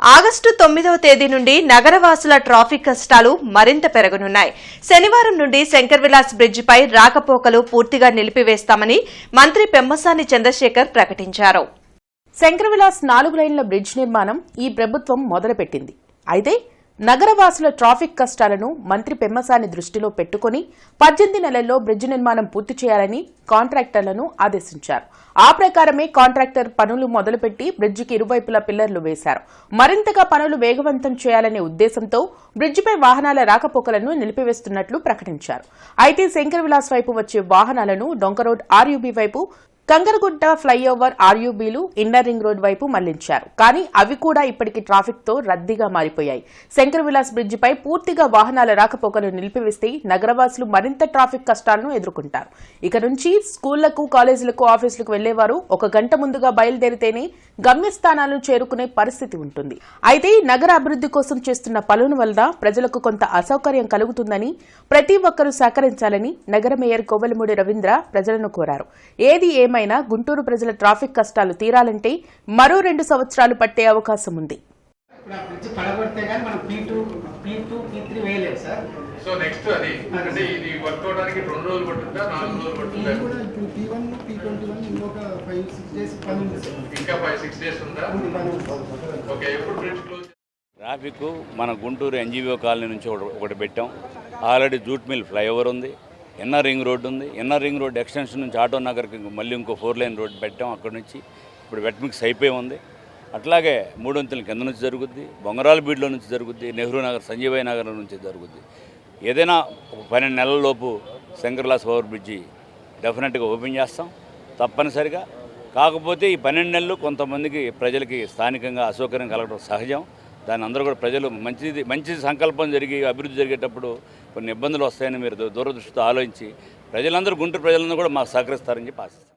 August తొమ్మిదవ తేదీ నుండి నగరవాసుల ట్రాఫిక్ కష్టాలు మరింత పెరగనున్నాయి. శనివారం నుండి శంకర్ విలాస్ బ్రిడ్జిపై రాకపోకలు పూర్తిగా నిలిపివేస్తామని మంత్రి పెమ్మసాని చంద్రశేఖర్ ప్రకటించారు. శంకర్ విలాస్ నాలుగు లైన్ల బ్రిడ్జ్ నిర్మాణం ఈ ప్రభుత్వం మొదలుపెట్టింది. అయితే నగరవాసుల ట్రాఫిక్ కష్టాలను మంత్రి పెమ్మసాని దృష్టిలో పెట్టుకుని పద్దెనిమిది నెలల్లో బ్రిడ్జి నిర్మాణం పూర్తి చేయాలని కాంట్రాక్టర్లను ఆదేశించారు. ఆ ప్రకారమే కాంట్రాక్టర్ పనులు మొదలుపెట్టి బ్రిడ్జికి ఇరువైపులా పిల్లర్లు వేశారు. మరింతగా పనులు వేగవంతం చేయాలనే ఉద్దేశంతో బ్రిడ్జిపై వాహనాల రాకపోకలను నిలిపివేస్తున్నట్లు ప్రకటించారు. అయితే శంకర్ విలాస్ వైపు వచ్చే వాహనాలను డొంక రోడ్ వైపు కంగరగుట్ట ఫ్లైఓవర్ ఆర్యూబీలు ఇన్నర్ రింగ్ రోడ్ వైపు మళ్ళించారు. కానీ అవి కూడా ఇప్పటికి ట్రాఫిక్తో రద్దీగా మారిపోయాయి. శంకర్ విలాస్ బ్రిడ్జిపై పూర్తిగా వాహనాల రాకపోకలు నిలిపివేస్తే నగరవాసులు మరింత ట్రాఫిక్ కష్టాలను ఎదుర్కొంటారు. ఇక నుంచి స్కూళ్ళకు కాలేజీలకు ఆఫీసులకు వెళ్ళేవారు ఒక గంట ముందుగా బయలుదేరితేనే గమ్యస్థానాలను చేరుకునే పరిస్థితి ఉంటుంది. అయితే నగర అభివృద్ధి కోసం చేస్తున్న పనుల వల్ల ప్రజలకు కొంత అసౌకర్యం కలుగుతుందని ప్రతి ఒక్కరూ సహకరించాలని నగర మేయర్ కోవెలమూడి రవీంద్ర ప్రజలను కోరారు. ఏది ఏమైనా గుంటూరు ప్రజల ట్రాఫిక్ కష్టాలు తీరాలంటే మరో రెండు సంవత్సరాలు పట్టే అవకాశం ఉంది. సో నెక్స్ట్ అది అంటే ఇది వర్క్ అవడానికి రెండు రోజులు పట్టుందా నాలుగు రోజులు పట్టుందా? ఇంకా ఫైవ్ సిక్స్ డేస్. ఓకే ఎప్పుడు బ్రిడ్జ్ క్లోజ్ ట్రాఫిక్ మన గుంటూరు ఎన్జీఓ కాలనీ నుంచి ఒకటి ఒకటి పెట్టాం. ఆల్రెడీ జూట్ మిల్ ఫ్లైఓవర్ ఉంది. ఎన్ఆర్ రింగ్ రోడ్డు ఉంది. ఎన్ఆర్ రింగ్ రోడ్ ఎక్స్టెన్షన్ నుంచి ఆటో నగర్కి మళ్ళీ ఇంకో ఫోర్ లైన్ రోడ్ పెట్టాం అక్కడ నుంచి. ఇప్పుడు వెట్ మిక్స్ అయిపోయి ఉంది. అట్లాగే మూడొంతుల కింద నుంచి జరుగుద్ది. బొంగరాల బీడ్లో నుంచి జరుగుద్ది. నెహ్రూ నగర్ సంజీవయ్య నగర్ నుంచి జరుగుద్ది. ఏదైనా ఒక పన్నెండు నెలలలోపు శంకర్లాస్ ఓవర్ బ్రిడ్జి డెఫినెట్గా ఓపెన్ చేస్తాం. తప్పనిసరిగా. కాకపోతే ఈ పన్నెండు నెలలు కొంతమందికి ప్రజలకి స్థానికంగా అసౌకర్యం కలగడం సహజం. దాని అందరూ కూడా ప్రజలు మంచిది మంచి సంకల్పం జరిగి అభివృద్ధి జరిగేటప్పుడు కొన్ని ఇబ్బందులు వస్తాయని మీరు దూరదృష్టితో ఆలోచించి ప్రజలందరూ గుంటూరు ప్రజలందరూ కూడా మాకు సహకరిస్తారని చెప్పి ఆశిస్తున్నాను